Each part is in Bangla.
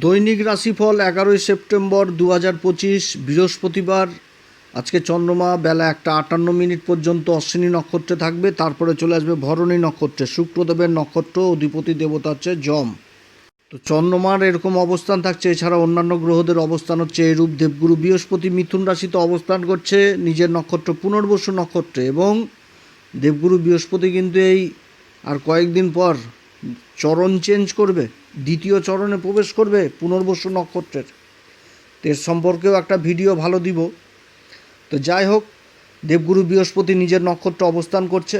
দৈনিক রাশিফল এগারোই সেপ্টেম্বর দু হাজার পঁচিশ, বৃহস্পতিবার, আজকে চন্দ্রমা, বেলা একটা আটান্ন মিনিট পর্যন্ত অশ্বিনী নক্ষত্রে থাকবে, তারপরে চলে আসবে ভরণী নক্ষত্রে, শুক্রদেবের নক্ষত্র অধিপতি দেবতা হচ্ছে যম। তো চন্দ্রমার এরকম অবস্থান থাকছে, এছাড়া অন্যান্য গ্রহদের অবস্থান হচ্ছে এরূপ, দেবগুরু, বৃহস্পতি, মিথুন রাশিতে অবস্থান করছে নিজের নক্ষত্র, পুনর্বসু নক্ষত্রে, এবং দেবগুরু, বৃহস্পতি কিন্তু এই আর কয়েকদিন পর চরণ চেঞ্জ করবে, দ্বিতীয় চরণে প্রবেশ করবে পুনর্বসু নক্ষত্রের। তো এর সম্পর্কেও একটা ভিডিও ভালো দিব। তো যাই হোক, দেবগুরু বৃহস্পতি নিজের নক্ষত্র অবস্থান করছে।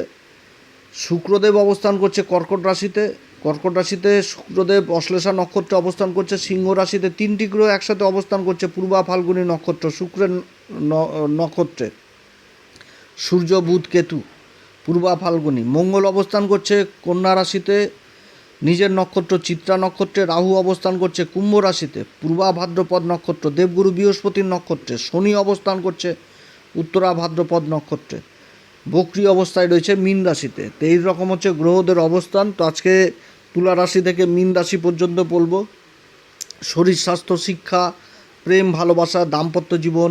শুক্রদেব অবস্থান করছে কর্কট রাশিতে। কর্কট রাশিতে শুক্রদেব অশ্লেষা নক্ষত্রে অবস্থান করছে, সিংহ রাশিতে তিনটি গ্রহ একসাথে অবস্থান করছে, পূর্বা ফাল্গুনী নক্ষত্র, শুক্রের নক্ষত্রে। সূর্য, বুধ, কেতু, পূর্বা ফাল্গুনী। মঙ্গল অবস্থান করছে, কন্যা রাশিতে নিজের নক্ষত্র চিত্রা নক্ষত্রে রাহু অবস্থান করছে কুম্ভ রাশিতে, পূর্বা ভাদ্রপদ নক্ষত্র দেবগুরু বৃহস্পতির নক্ষত্রে, শনি অবস্থান করছে উত্তরা ভাদ্রপদ নক্ষত্রে। বক্রি অবস্থায় রয়েছে মীন রাশিতে, তো এই রকম হচ্ছে গ্রহদের অবস্থান। তো আজকে তুলা রাশি থেকে মীন রাশি পর্যন্ত বলব। শরীর, স্বাস্থ্য, শিক্ষা, প্রেম, ভালোবাসা, দাম্পত্য জীবন,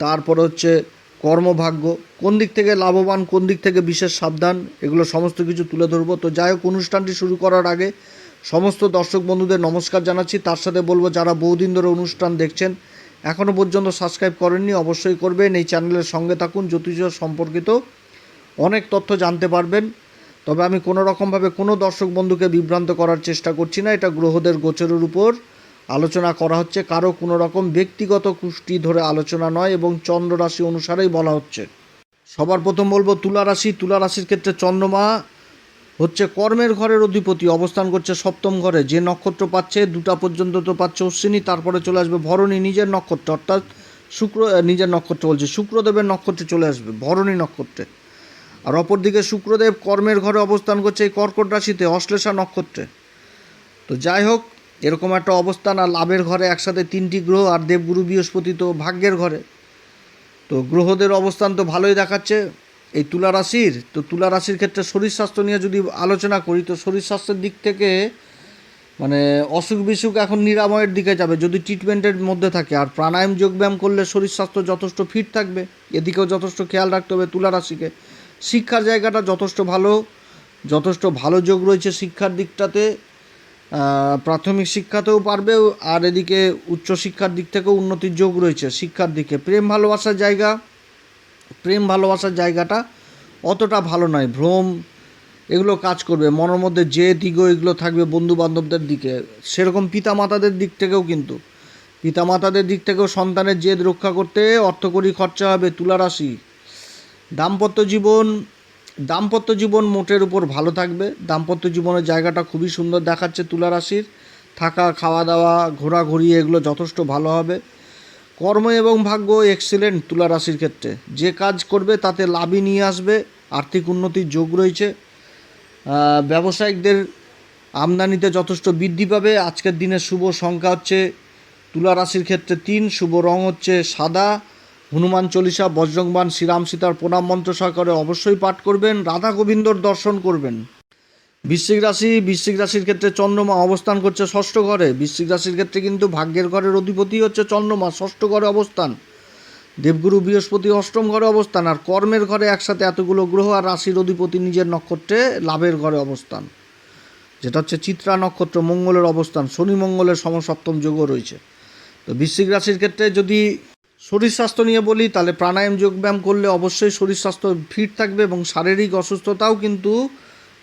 তারপর হচ্ছে কর্মভাগ্য, কোন দিক থেকে লাভবান, কোন দিক থেকে বিশেষ সাবধান, এগুলো সমস্ত কিছু তুলে ধরবো। তো যাই হোক, অনুষ্ঠানটি শুরু করার আগে সমস্ত দর্শক বন্ধুদের নমস্কার জানাচ্ছি। তার সাথে বলব, যারা বহুদিন ধরে অনুষ্ঠান দেখছেন এখনও পর্যন্ত সাবস্ক্রাইব করেননি, অবশ্যই করবেন। এই চ্যানেলের সঙ্গে থাকুন জ্যোতিষ সম্পর্কিত অনেক তথ্য জানতে পারবেন। তবে আমি কোনো রকমভাবে কোনো দর্শক বন্ধুকে বিভ্রান্ত করার চেষ্টা করছি না। এটা গ্রহদের গোচরের উপর। আলোচনা করা হচ্ছে, কারও কোনো রকম ব্যক্তিগত কুষ্টি ধরে আলোচনা নয় এবং চন্দ্র রাশি অনুসারেই বলা হচ্ছে। সবার প্রথম বলব, তুলা রাশি, তুলা রাশির ক্ষেত্রে চন্দ্রমা হচ্ছে কর্মের ঘরের অধিপতি, অবস্থান করছে সপ্তম ঘরে। যে নক্ষত্র পাচ্ছে, দুটা পর্যন্ত তো পাচ্ছে অশ্বিনী, তারপরে চলে আসবে ভরণী, নিজের নক্ষত্র, অর্থাৎ শুক্র নিজের নক্ষত্র বলছে, শুক্রদেবের নক্ষত্রে চলে আসবে, ভরণী নক্ষত্রে। আর অপরদিকে শুক্রদেব কর্মের ঘরে অবস্থান করছে এই কর্কট রাশিতে, অশ্লেষা নক্ষত্রে। তো যাই হোক এরকম একটা অবস্থান আর লাভের ঘরে একসাথে তিনটি গ্রহ আর দেবগুরু বৃহস্পতি তো ভাগ্যের ঘরে। তো গ্রহদের অবস্থান তো ভালোই দেখাচ্ছে। এই তুলা রাশির, তো তুলা রাশির ক্ষেত্রে শরীর স্বাস্থ্য নিয়ে যদি আলোচনা করি, তো শরীর স্বাস্থ্যের দিক থেকে মানে অসুখ বিসুখ এখন নিরাময়ের দিকে যাবে, যদি ট্রিটমেন্টের মধ্যে থাকে। আর প্রাণায়াম, যোগব্যায়াম করলে শরীর স্বাস্থ্য যথেষ্ট ফিট থাকবে। এদিকেও যথেষ্ট খেয়াল রাখতে হবে তুলা রাশিকে। শিক্ষার জায়গাটা যথেষ্ট ভালো যথেষ্ট ভালো যোগ রয়েছে শিক্ষার দিকটাতে। প্রাথমিক শিক্ষাতেও পারবে আর এদিকে উচ্চশিক্ষার দিক থেকেও উন্নতির যোগ রয়েছে শিক্ষার দিকে। প্রেম ভালোবাসার জায়গা, প্রেম ভালোবাসার জায়গাটা অতটা ভালো নয়, ভ্রম, এগুলো কাজ করবে। মনের মধ্যে যে দিগ এগুলো থাকবে বন্ধু বান্ধবদের দিকে। সেরকম পিতামাতাদের দিক থেকেও কিন্তু। পিতামাতাদের দিক থেকেও সন্তানের জেদ রক্ষা করতে অর্থকরী খরচা হবে তুলা রাশি দাম্পত্য জীবন দাম্পত্য জীবন মোটের উপর ভালো থাকবে। দাম্পত্য জীবনের জায়গাটা খুবই সুন্দর দেখাচ্ছে তুলা রাশির। থাকা, খাওয়া দাওয়া, ঘোরাঘুরি এগুলো যথেষ্ট ভালো হবে। কর্ম এবং ভাগ্য এক্সিলেন্ট তুলা রাশির ক্ষেত্রে। যে কাজ করবে তাতে লাভই নিয়ে আসবে, আর্থিক উন্নতির যোগ রয়েছে। ব্যবসায়িকদের আমদানিতে যথেষ্ট বৃদ্ধি পাবে। আজকের দিনের শুভ সংখ্যা হচ্ছে তুলা রাশির ক্ষেত্রে তিন, শুভ রং হচ্ছে সাদা। হনুমান চল্লিশা বজ্রংবান শ্রীরাম সীতার প্রণাম মন্ত্র সহকারে অবশ্যই পাঠ করবেন, রাধা গোবিন্দর দর্শন করবেন। বৃশ্চিক রাশি, বৃশ্চিক রাশির ক্ষেত্রে চন্দ্রমা অবস্থান করছে ষষ্ঠ ঘরে। বৃশ্চিক রাশির ক্ষেত্রে কিন্তু ভাগ্যের ঘরের অধিপতি হচ্ছে চন্দ্রমা, ষষ্ঠ ঘরে অবস্থান। দেবগুরু বৃহস্পতি অষ্টম ঘরে অবস্থান, আর কর্মের ঘরে একসাথে এতগুলো গ্রহ আর রাশির অধিপতি নিজের নক্ষত্রে লাভের ঘরে অবস্থান। যেটা হচ্ছে চিত্রা নক্ষত্র, মঙ্গলের অবস্থান, শনি মঙ্গলের সমসপ্তম যোগও রয়েছে। তো বৃশ্চিক রাশির ক্ষেত্রে যদি শরীর স্বাস্থ্য নিয়ে বলি, তাহলে প্রাণায়াম যোগব্যায়াম করলে অবশ্যই শরীর স্বাস্থ্য ফিট থাকবে এবং শারীরিক অসুস্থতাও কিন্তু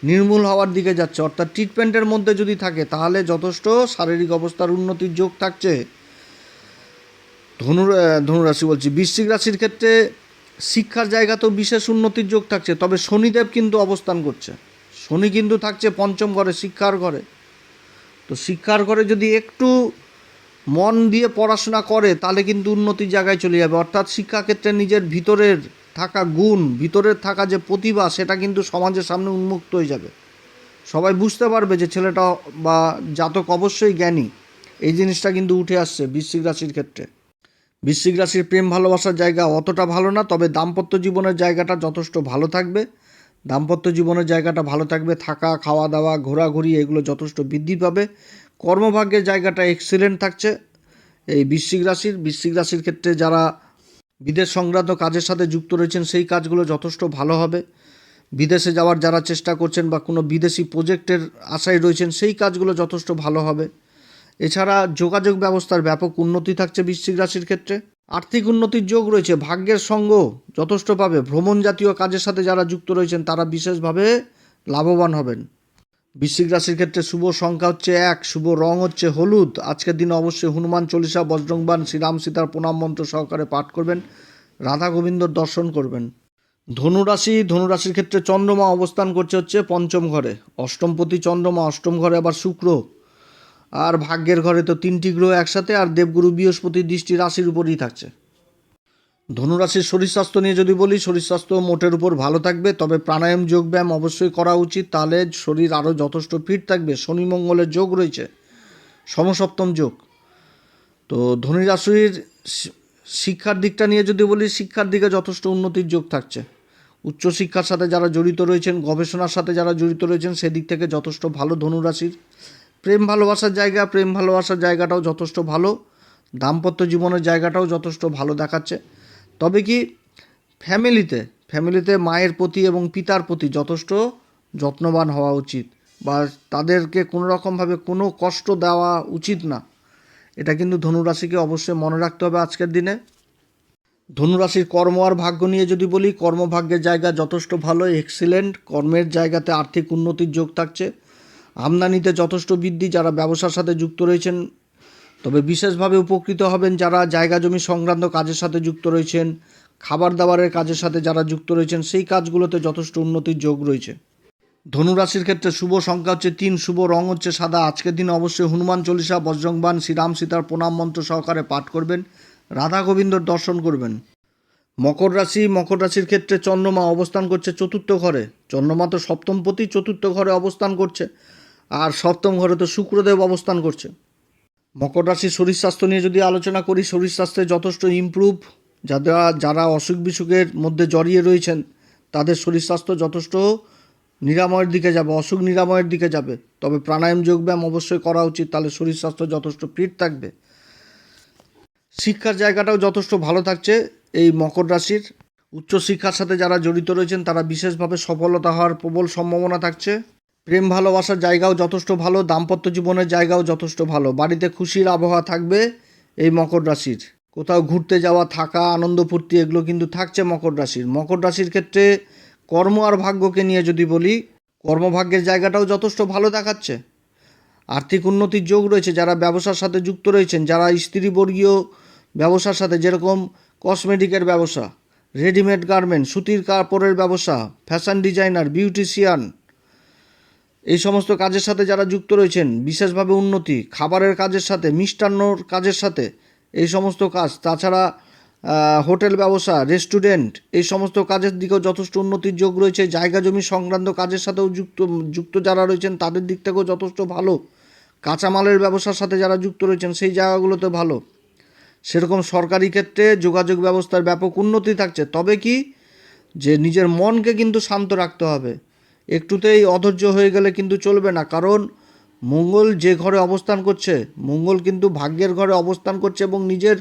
নির্মূল হওয়ার দিকে যাচ্ছে। অর্থাৎ ট্রিটমেন্টের মধ্যে যদি থাকে, তাহলে যথেষ্ট শারীরিক অবস্থার উন্নতির যোগ থাকছে। ধনু ধনুরাশি বলছি, বৃশ্চিক রাশির ক্ষেত্রে শিক্ষার জায়গাতেও বিশেষ উন্নতির যোগ থাকছে, তবে শনিদেব কিন্তু অবস্থান করছে। শনি কিন্তু থাকছে পঞ্চম ঘরে, শিক্ষার ঘরে। তো শিক্ষার ঘরে যদি একটু মন দিয়ে পড়াশোনা করে, তাহলে কিন্তু উন্নতির জায়গায় চলে যাবে। অর্থাৎ শিক্ষাক্ষেত্রে নিজের ভিতরের থাকা গুণ, ভিতরের থাকা যে প্রতিভা, সেটা কিন্তু সমাজের সামনে উন্মুক্ত হয়ে যাবে। সবাই বুঝতে পারবে যে ছেলেটা বা জাতক অবশ্যই জ্ঞানী। এই জিনিসটা কিন্তু উঠে আসছে বৃশ্চিক রাশির ক্ষেত্রে। বৃশ্চিক রাশির প্রেম ভালোবাসার জায়গা অতটা ভালো না, তবে দাম্পত্য জীবনের জায়গাটা যথেষ্ট ভালো থাকবে। দাম্পত্য জীবনের জায়গাটা ভালো থাকবে, থাকা খাওয়া দাওয়া ঘোরাঘুরি, এগুলো যথেষ্ট বৃদ্ধি পাবে। কর্মভাগ্যের জায়গাটা এক্সিলেন্ট থাকছে। এই বৃশ্চিক রাশির বৃশ্চিক রাশির ক্ষেত্রে যারা বিদেশ সংক্রান্ত কাজের সাথে যুক্ত রয়েছেন, সেই কাজগুলো যথেষ্ট ভালো হবে। বিদেশে যাওয়ার যারা চেষ্টা করছেন বা কোনো বিদেশি প্রজেক্টের আশায় রয়েছেন, সেই কাজগুলো যথেষ্ট ভালো হবে। এছাড়া যোগাযোগ ব্যবস্থার ব্যাপক উন্নতি থাকছে বৃশ্চিক রাশির ক্ষেত্রে। আর্থিক উন্নতির যোগ রয়েছে, ভাগ্যের সঙ্গ যথেষ্ট পাবে। ভ্রমণ জাতীয় কাজের সাথে যারা যুক্ত রয়েছেন, তারা বিশেষভাবে লাভবান হবেন। বৃশ্চিক রাশির ক্ষেত্রে শুভ সংখ্যা হচ্ছে এক, শুভ রং হচ্ছে হলুদ। আজকের দিনে অবশ্যই হনুমান চল্লিশা বজ্রংবান শ্রীরাম সীতার প্রণাম মন্ত্র সহকারে পাঠ করবেন, রাধা গোবিন্দর দর্শন করবেন। ধনুরাশি ধনুরাশির ক্ষেত্রে চন্দ্রমা অবস্থান করছে হচ্ছে পঞ্চম ঘরে। অষ্টমপতি চন্দ্রমা, অষ্টম ঘরে আবার শুক্র। আর ভাগ্যের ঘরে তো তিনটি গ্রহ একসাথে, আর দেবগুরু বৃহস্পতির দৃষ্টি রাশির উপরই থাকছে। ধনুরাশির শরীর স্বাস্থ্য নিয়ে যদি বলি, শরীর স্বাস্থ্য মোটের উপর ভালো থাকবে, তবে প্রাণায়াম, যোগব্যায়াম অবশ্যই করা উচিত। তাহলে শরীর আরও যথেষ্ট ফিট থাকবে। শনি মঙ্গলের যোগ রয়েছে। সমসপ্তম যোগ। তো ধনুরাশির শি- শিক্ষার দিকটা নিয়ে যদি বলি, শিক্ষার দিকে যথেষ্ট উন্নতির যোগ থাকছে। উচ্চশিক্ষার সাথে যারা জড়িত রয়েছেন, গবেষণার সাথে যারা জড়িত রয়েছেন, সেদিক থেকে যথেষ্ট ভালো ধনুরাশির। প্রেম ভালোবাসার জায়গা, প্রেম ভালোবাসার জায়গাটাও যথেষ্ট ভালো। দাম্পত্য জীবনের জায়গাটাও যথেষ্ট ভালো দেখাচ্ছে। তবে কি ফ্যামিলিতে ফ্যামিলিতে মায়ের প্রতি এবং পিতার প্রতি যথেষ্ট যত্নবান হওয়া উচিত বা তাদেরকে কোনো রকমভাবে কোনো কষ্ট দেওয়া উচিত না? এটা কিন্তু ধনুরাশিকে অবশ্যই মনে রাখতে হবে আজকের দিনে। ধনুরাশির কর্ম আর ভাগ্য নিয়ে যদি বলি, কর্মভাগ্যের জায়গা যথেষ্ট ভালো এক্সিলেন্ট কর্মের জায়গাতে আর্থিক উন্নতির যোগ থাকছে। আমদানিতে যথেষ্ট বৃদ্ধি, যারা ব্যবসার সাথে যুক্ত রয়েছেন তবে বিশেষভাবে উপকৃত হবেন যারা জায়গা জমি সংক্রান্ত কাজের সাথে যুক্ত রয়েছেন, খাবার দাবারের কাজের সাথে যারা যুক্ত রয়েছেন, সেই কাজগুলোতে যথেষ্ট উন্নতির যোগ রয়েছে। ধনুরাশির ক্ষেত্রে শুভ সংখ্যা হচ্ছে তিন, শুভ রং হচ্ছে সাদা। আজকের দিন অবশ্যই হনুমান চল্লিশা, বজ্রংবান, শ্রীরাম সীতার প্রণাম মন্ত্র সহকারে পাঠ করবেন। রাধা গোবিন্দর দর্শন করবেন। মকর রাশি, মকর রাশির ক্ষেত্রে চন্দ্রমা অবস্থান করছে চতুর্থ ঘরে। চন্দ্রমা তো সপ্তমপতি চতুর্থ ঘরে অবস্থান করছে, আর সপ্তম ঘরে তো শুক্রদেব অবস্থান করছে। মকর রাশির শরীর স্বাস্থ্য নিয়ে যদি আলোচনা করি, শরীর স্বাস্থ্যে যথেষ্ট ইমপ্রুভ যারা যারা অসুখ বিসুখের মধ্যে জড়িয়ে রয়েছেন, তাদের শরীর স্বাস্থ্য যথেষ্ট নিরাময়ের দিকে যাবে, অসুখ নিরাময়ের দিকে যাবে। তবে প্রাণায়াম যোগব্যায়াম অবশ্যই করা উচিত, তাহলে শরীর স্বাস্থ্য যথেষ্ট ফিট থাকবে। শিক্ষার জায়গাটাও যথেষ্ট ভালো থাকছে এই মকর রাশির। উচ্চশিক্ষার সাথে যারা জড়িত রয়েছেন, তারা বিশেষভাবে সফলতা হওয়ার প্রবল সম্ভাবনা থাকছে। প্রেম ভালোবাসার জায়গাও যথেষ্ট ভালো, দাম্পত্য জীবনের জায়গাও যথেষ্ট ভালো। বাড়িতে খুশির আবহাওয়া থাকবে এই মকর রাশির। কোথাও ঘুরতে যাওয়া, থাকা, আনন্দ ফুর্তি, এগুলো কিন্তু থাকছে মকর রাশির। মকর রাশির ক্ষেত্রে কর্ম আর ভাগ্যকে নিয়ে যদি বলি, কর্মভাগ্যের জায়গাটাও যথেষ্ট ভালো দেখাচ্ছে। আর্থিক উন্নতির যোগ রয়েছে, যারা ব্যবসার সাথে যুক্ত রয়েছেন, যারা স্ত্রীবর্গীয় ব্যবসার সাথে, যেরকম কসমেটিকের ব্যবসা, রেডিমেড গার্মেন্ট সুতির কাপড়ের ব্যবসা, ফ্যাশন ডিজাইনার, বিউটিশিয়ান এই সমস্ত কাজের সাথে যারা যুক্ত রয়েছেন, বিশেষভাবে উন্নতি, খাবারের কাজের সাথে, মিষ্টান্নর কাজের সাথে, এই সমস্ত কাজ। তাছাড়া হোটেল ব্যবসা, রেস্টুরেন্ট, এই সমস্ত কাজের দিকেও যথেষ্ট উন্নতির যোগ রয়েছে। জায়গা জমি সংক্রান্ত কাজের সাথেও যুক্ত যুক্ত যারা রয়েছেন, তাদের দিক থেকেও যথেষ্ট ভালো। কাঁচামালের ব্যবসার সাথে যারা যুক্ত রয়েছেন, সেই জায়গাগুলোতে ভালো। সেরকম সরকারি ক্ষেত্রে যোগাযোগ ব্যবস্থার ব্যাপক উন্নতি থাকছে। তবে কি? যে নিজের মনকে কিন্তু শান্ত রাখতে হবে। একটুতেই অধৈর্য হয়ে গেলে কিন্তু চলবে না। কারণ মঙ্গল যে ঘরে অবস্থান করছে, মঙ্গল কিন্তু ভাগ্যের ঘরে অবস্থান করছে এবং নিজের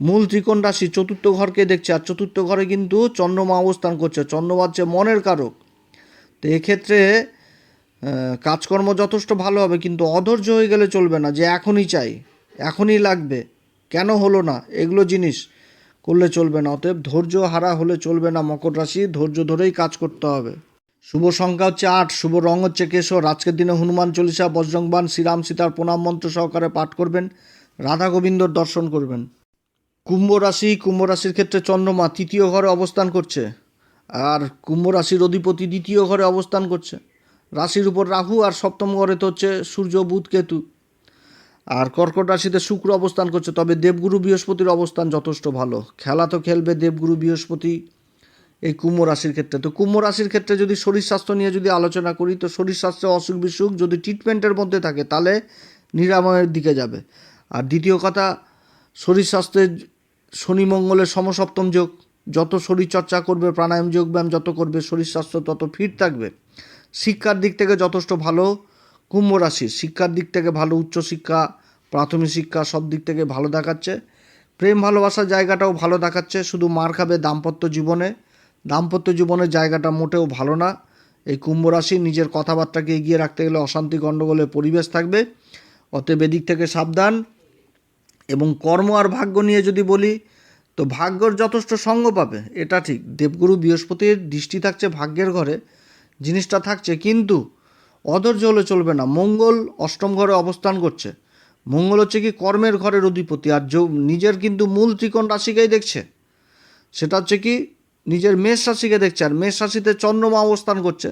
মূল ত্রিকোণ রাশি চতুর্থ ঘরকে দেখছে। আর চতুর্থ ঘরে কিন্তু চন্দ্রমা অবস্থান করছে। চন্দ্রমা হচ্ছে মনের কারক। তো এক্ষেত্রে কাজকর্ম যথেষ্ট ভালো হবে, কিন্তু অধৈর্য হয়ে গেলে চলবে না, যে এখনই চাই, এখনই লাগবে, কেন হলো না, এগুলো জিনিস করলে চলবে না। অতএব ধৈর্য হারা হলে চলবে না মকর রাশি, ধৈর্য ধরেই কাজ করতে হবে। শুভ সংখ্যা হচ্ছে আট, শুভ রং হচ্ছে কেশর। আজকের দিনে হনুমান চল্লিশা বজ্রংবান শ্রীরাম সীতার প্রণাম মন্ত্র সহকারে পাঠ করবেন, রাধা গোবিন্দর দর্শন করবেন। কুম্ভ রাশি, কুম্ভ রাশির ক্ষেত্রে চন্দ্রমা তৃতীয় ঘরে অবস্থান করছে, আর কুম্ভ রাশির অধিপতি দ্বিতীয় ঘরে অবস্থান করছে। রাশির উপর রাহু আর সপ্তম ঘরে তো হচ্ছে সূর্য, বুধ, কেতু। আর কর্কট রাশিতে শুক্র অবস্থান করছে, তবে দেবগুরু বৃহস্পতির অবস্থান যথেষ্ট ভালো। খেলা তো খেলবে দেবগুরু বৃহস্পতি এই কুম্ভ রাশির ক্ষেত্রে। তো কুম্ভ রাশির ক্ষেত্রে যদি শরীর স্বাস্থ্য নিয়ে যদি আলোচনা করি, তো শরীর স্বাস্থ্যে অসুখ বিসুখ যদি ট্রিটমেন্টের মধ্যে থাকে, তাহলে নিরাময়ের দিকে যাবে। আর দ্বিতীয় কথা, শরীর স্বাস্থ্যের শনি মঙ্গলের সমসপ্তম যোগ, যত শরীর চর্চা করবে, প্রাণায়াম, যোগ ব্যায়াম যত করবে, শরীর স্বাস্থ্য তত ফিট থাকবে। শিক্ষার দিক থেকে যথেষ্ট ভালো কুম্ভ রাশি শিক্ষার দিক থেকে ভালো উচ্চশিক্ষা প্রাথমিক শিক্ষা সব দিক থেকে ভালো দেখাচ্ছে। প্রেম ভালোবাসার জায়গাটাও ভালো দেখাচ্ছে, শুধু মার খাবে দাম্পত্য জীবনে। দাম্পত্য জীবনের জায়গাটা মোটেও ভালো না। এই কুম্ভ রাশি নিজের কথাবার্তাকে এগিয়ে রাখতে গেলে অশান্তি গণ্ডগোলের পরিবেশ থাকবে। অতএব এদিক থেকে সাবধান এবং কর্ম আর ভাগ্য নিয়ে যদি বলি, তো ভাগ্যর যথেষ্ট সঙ্গ পাবে, এটা ঠিক। দেবগুরু বৃহস্পতির দৃষ্টি থাকছে ভাগ্যের ঘরে, জিনিসটা থাকছে কিন্তু অধৈর্য হলে চলবে না। মঙ্গল অষ্টম ঘরে অবস্থান করছে। মঙ্গল হচ্ছে কি কর্মের ঘরের অধিপতি আর যৌ- নিজের কিন্তু মূল ত্রিকোণ রাশিকেই দেখছে। সেটা হচ্ছে কি নিজের মেষ রাশিকে দেখছে আর মেষ রাশিতে চন্দ্রমা অবস্থান করছে।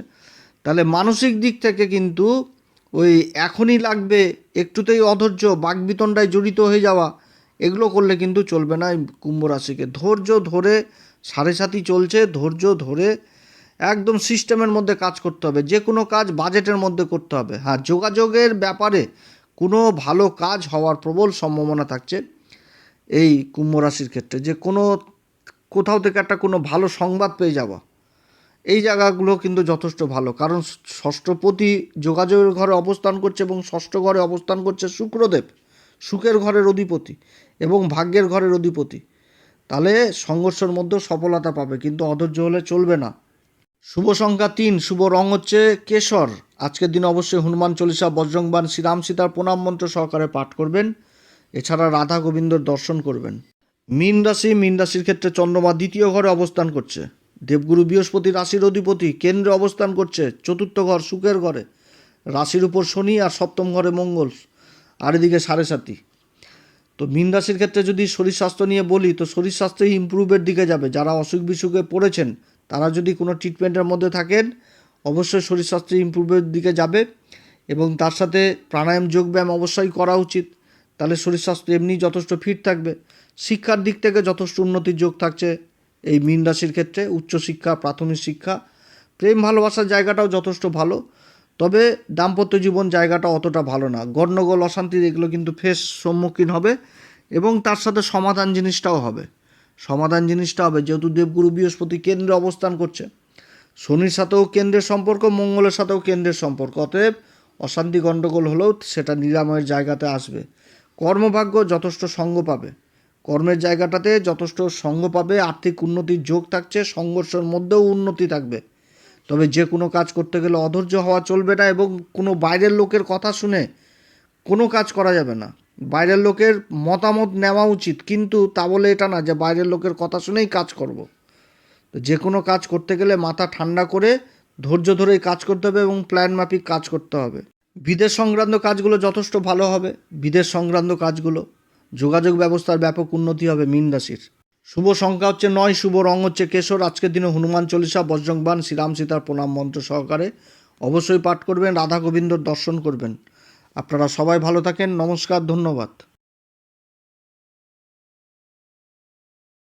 তাহলে মানসিক দিক থেকে কিন্তু ওই এখনই লাগবে একটুতেই অধৈর্য বাগবিতণ্ডায় জড়িত হয়ে যাওয়া, এগুলো করলে কিন্তু চলবে না কুম্ভ রাশিকে। ধৈর্য ধরে সাড়ে সাথী চলছে, ধৈর্য ধরে একদম সিস্টেমের মধ্যে কাজ করতে হবে, যে কোনো কাজ বাজেটের মধ্যে করতে হবে। হ্যাঁ যোগাযোগের ব্যাপারে কোনো ভালো কাজ হওয়ার প্রবল সম্ভাবনা থাকছে এই কুম্ভ রাশির ক্ষেত্রে। যে কোনো কোথাও থেকে একটা কোনো ভালো সংবাদ পেয়ে যাওয়া এই জায়গাগুলো কিন্তু যথেষ্ট ভালো। কারণ ষষ্ঠপতি যোগাযোগের ঘরে অবস্থান করছে এবং ষষ্ঠ ঘরে অবস্থান করছে শুক্রদেব, সুখের ঘরের অধিপতি এবং ভাগ্যের ঘরের অধিপতি। তাহলে সংঘর্ষের মধ্যে সফলতা পাবে, কিন্তু অধৈর্য হলে চলবে না। শুভ সংখ্যা তিন, শুভ রং হচ্ছে কেশর। আজকের দিন অবশ্যই হনুমান চল্লিশা বজ্রংবান শ্রীরাম সীতার প্রণাম মন্ত্র সহকারে পাঠ করবেন। এছাড়া রাধা গোবিন্দর দর্শন করবেন। মীন রাশি, মীন রাশির ক্ষেত্রে চন্দ্রমা দ্বিতীয় ঘরে অবস্থান করছে। দেবগুরু বৃহস্পতি রাশির অধিপতি কেন্দ্রে অবস্থান করছে। চতুর্থ ঘর সুখের ঘরে। রাশির উপর শনি আর সপ্তম ঘরে মঙ্গল। আর এদিকে সাড়ে সাতি তো মীন রাশির ক্ষেত্রে যদি শরীর স্বাস্থ্য নিয়ে বলি, তো শরীর স্বাস্থ্যই ইম্প্রুভের দিকে যাবে। যারা অসুখ বিসুখে পড়েছেন, তারা যদি কোনো ট্রিটমেন্টের মধ্যে থাকেন, অবশ্যই শরীর স্বাস্থ্য ইম্প্রুভের দিকে যাবে। এবং তার সাথে প্রাণায়াম, যোগব্যায়াম অবশ্যই করা উচিত। তাহলে শরীর স্বাস্থ্য এমনি যথেষ্ট ফিট থাকবে। শিক্ষার দিক থেকে যথেষ্ট উন্নতির যোগ থাকছে। এই মীন রাশির ক্ষেত্রে উচ্চশিক্ষা প্রাথমিক শিক্ষা, প্রেম, ভালোবাসার জায়গাটাও যথেষ্ট ভালো। তবে দাম্পত্য জীবন জায়গাটা অতটা ভালো না। গণ্ডগোল, অশান্তি এগুলো কিন্তু ফেস সম্মুখীন হবে এবং তার সাথে সমাধান জিনিসটাও হবে। সমাধান জিনিসটা হবে। যেহেতু দেবগুরু বৃহস্পতি কেন্দ্রে অবস্থান করছে। শনির সাথেও কেন্দ্রের সম্পর্ক, মঙ্গলের সাথেও কেন্দ্রের সম্পর্ক। অতএব অশান্তি, গণ্ডগোল হলেও সেটা নিরাময়ের জায়গাতে আসবে। কর্মভাগ্য যথেষ্ট সঙ্গ পাবে। কর্মের জায়গাটাতে যথেষ্ট সঙ্গ পাবে, আর্থিক উন্নতির যোগ থাকছে, সংঘর্ষের মধ্যেও উন্নতি থাকবে। তবে যে কোনো কাজ করতে গেলে অধৈর্য হওয়া চলবে না এবং কোনো বাইরের লোকের কথা শুনে কোনো কাজ করা যাবে না। বাইরের লোকের মতামত নেওয়া উচিত, কিন্তু তা বলে এটা না যে বাইরের লোকের কথা শুনেই কাজ করব। তো যে কোনো কাজ করতে গেলে মাথা ঠান্ডা করে ধৈর্য ধরেই কাজ করতে হবে এবং প্ল্যান মাফিক কাজ করতে হবে। বিদেশ সংক্রান্ত কাজগুলো যথেষ্ট ভালো হবে। বিদেশ সংক্রান্ত কাজগুলো যোগাযোগ ব্যবস্থার ব্যাপক উন্নতি হবে মীন রাশির। শুভ সংখ্যা হচ্ছে নয়, শুভ রং হচ্ছে কেশর। আজকের দিনে হনুমান চল্লিশা বজ্রংবান শ্রীরাম সীতার প্রণাম মন্ত্র সহকারে অবশ্যই পাঠ করবেন। রাধা গোবিন্দর দর্শন করবেন। আপনারা সবাই ভালো থাকেন। নমস্কার, ধন্যবাদ।